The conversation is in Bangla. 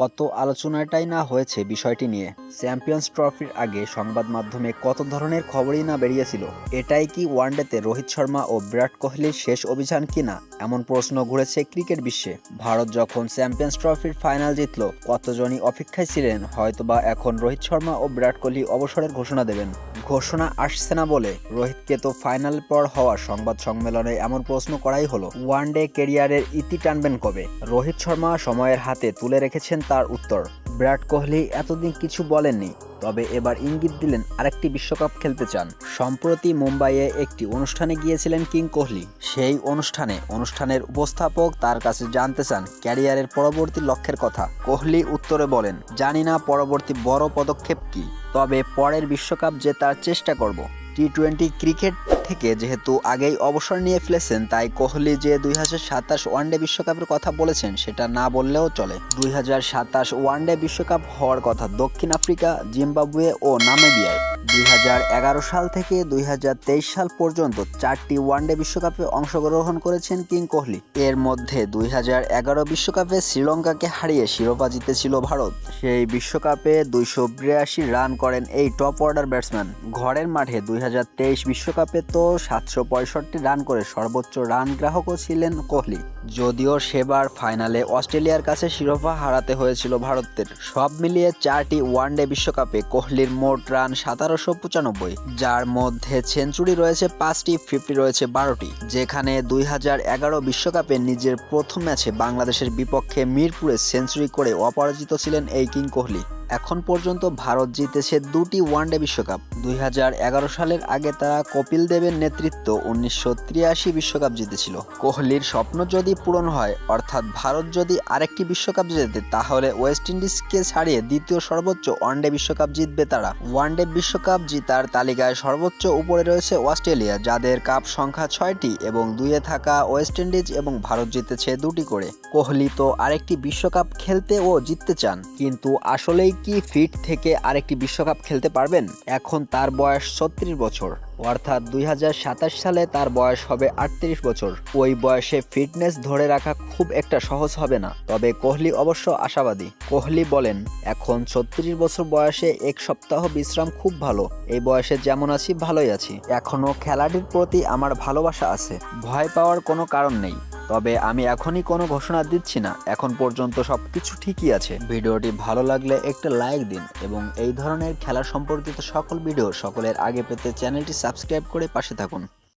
কত আলোচনাটাই না হয়েছে বিষয়টি নিয়ে। চ্যাম্পিয়ন্স ট্রফির আগে সংবাদ মাধ্যমে কত ধরনের খবরই না বেরিয়েছিল? এটাই কি ওয়ানডেতে রোহিত শর্মা ও বিরাট কোহলির শেষ অভিযান কিনা? এমন প্রশ্ন ঘুরেছে ক্রিকেট বিশ্বে। ভারত যখন চ্যাম্পিয়ন্স ট্রফির ফাইনাল জিতল, কতজনই অপেক্ষায় ছিলেন? হয়তোবা এখন রোহিত শর্মা ও বিরাট কোহলি অবসরের ঘোষণা দেবেন। ঘোষণা আসছে না বলে রোহিতকে তো ফাইনাল পর হওয়া সংবাদ সম্মেলনে এমন প্রশ্ন করাই হলো, ওয়ান ডে কেরিয়ারের ইতি টানবেন কবে? রোহিত শর্মা সময়ের হাতে তুলে রেখেছেন তার উত্তর। বিরাট কোহলি এতদিন কিছু বলেননি, তবে এবার ইঙ্গিত দিলেন আরেকটি বিশ্বকাপ খেলতে চান। সম্প্রতি মুম্বাইয়ে একটি অনুষ্ঠানে গিয়েছিলেন কিং কোহলি। সেই অনুষ্ঠানে অনুষ্ঠানের উপস্থাপক তার কাছে জানতে চান ক্যারিয়ারের পরবর্তী লক্ষ্যের কথা। কোহলি উত্তরে বলেন, জানি না পরবর্তী বড় পদক্ষেপ কি। তবে পরের বিশ্বকাপ জেতার চেষ্টা করব। টি টোয়েন্টি ক্রিকেট থেকে যেহেতু আগেই অবসর নিয়ে ফেলেছেন, তাই কোহলি যে দুই হাজার সাতাশ ওয়ানডে বিশ্বকাপের কথা বলেছেন, সেটা না বললেও চলে। দুই হাজার সাতাশ ওয়ানডে বিশ্বকাপ হওয়ার কথা দক্ষিণ আফ্রিকা, জিম্বাবুয়ে ও নামিবিয়ায়। দুই এগারো সাল থেকে দুই হাজার তেইশ সাল পর্যন্ত চারটি ওয়ানডে বিশ্বকাপে অংশগ্রহণ করেছেন কিং কোহলি। এর মধ্যে দুই এগারো বিশ্বকাপে শ্রীলঙ্কাকে হারিয়ে শিরোপা জিতেছিল ভারত। সেই বিশ্বকাপে দুইশো বিরাশি রান করেন এই টপ অর্ডার ব্যাটসম্যান। ঘরের মাঠে দুই বিশ্বকাপে তো সাতশো পঁয়ষট্টি রান করে সর্বোচ্চ রান গ্রাহকও ছিলেন কোহলি। যদিও সেবার ফাইনালে অস্ট্রেলিয়ার কাছে শিরোপা হারাতে হয়েছিল ভারতের। সব মিলিয়ে চারটি ওয়ানডে বিশ্বকাপে কোহলির মোট রান সতেরোশো পঁচানব্বই। যার মধ্যে সেঞ্চুরি রয়েছে পাঁচটি, ফিফটি রয়েছে বারোটি। যেখানে দুই বিশ্বকাপে নিজের প্রথম ম্যাচে বাংলাদেশের বিপক্ষে মিরপুরে সেঞ্চুরি করে অপরাজিত ছিলেন এই কিং কোহলি। এখন পর্যন্ত ভারত জিতেছে দুটি ওয়ানডে বিশ্বকাপ। দুই হাজার এগারো সালের আগে তারা কপিল দেবের নেতৃত্ব উনিশশো বিশ্বকাপ জিতেছিল। কোহলির স্বপ্ন যদি পূরণ হয়, অর্থাৎ ভারত যদি আরেকটি বিশ্বকাপ জেতে, তাহলে ওয়েস্ট ইন্ডিজকে ছাড়িয়ে দ্বিতীয় সর্বোচ্চ ওয়ানডে বিশ্বকাপ জিতবে তারা। ওয়ানডে বিশ্বকাপ জিতার তালিকায় সর্বোচ্চ উপরে রয়েছে অস্ট্রেলিয়া, যাদের কাপ সংখ্যা ছয়টি এবং দুইয়ে থাকা ওয়েস্ট ইন্ডিজ এবং ভারত জিতেছে দুটি করে। কোহলি তো আরেকটি বিশ্বকাপ খেলতে ও জিততে চান, কিন্তু আসলেই কি ফিট থেকে আরেকটি বিশ্বকাপ খেলতে পারবেন? এখন তার বয়স ছত্রিশ বছর। অর্থাৎ দুই হাজার সাতাশ সালে তার বয়স হবে আটত্রিশ বছর। ওই বয়সে ফিটনেস ধরে রাখা খুব একটা সহজ হবে না। তবে কোহলি অবশ্য আশাবাদী। কোহলি বলেন, এখন ছত্রিশ বছর বয়সে এক সপ্তাহ বিশ্রাম খুব ভালো। এই বয়সে যেমন আছি, ভালোই আছি। এখনও খেলাটির প্রতি আমার ভালোবাসা আছে। ভয় পাওয়ার কোনো কারণ নেই। তবে আমি এখনই কোনো ঘোষণা দিচ্ছি না। এখন পর্যন্ত সব কিছু ঠিকই আছে। ভিডিওটি ভালো লাগলে একটা লাইক দিন এবং এই ধরনের খেলা সম্পর্কিত সকল ভিডিও সকলের আগে পেতে চ্যানেলটি সাবস্ক্রাইব করে পাশে থাকুন।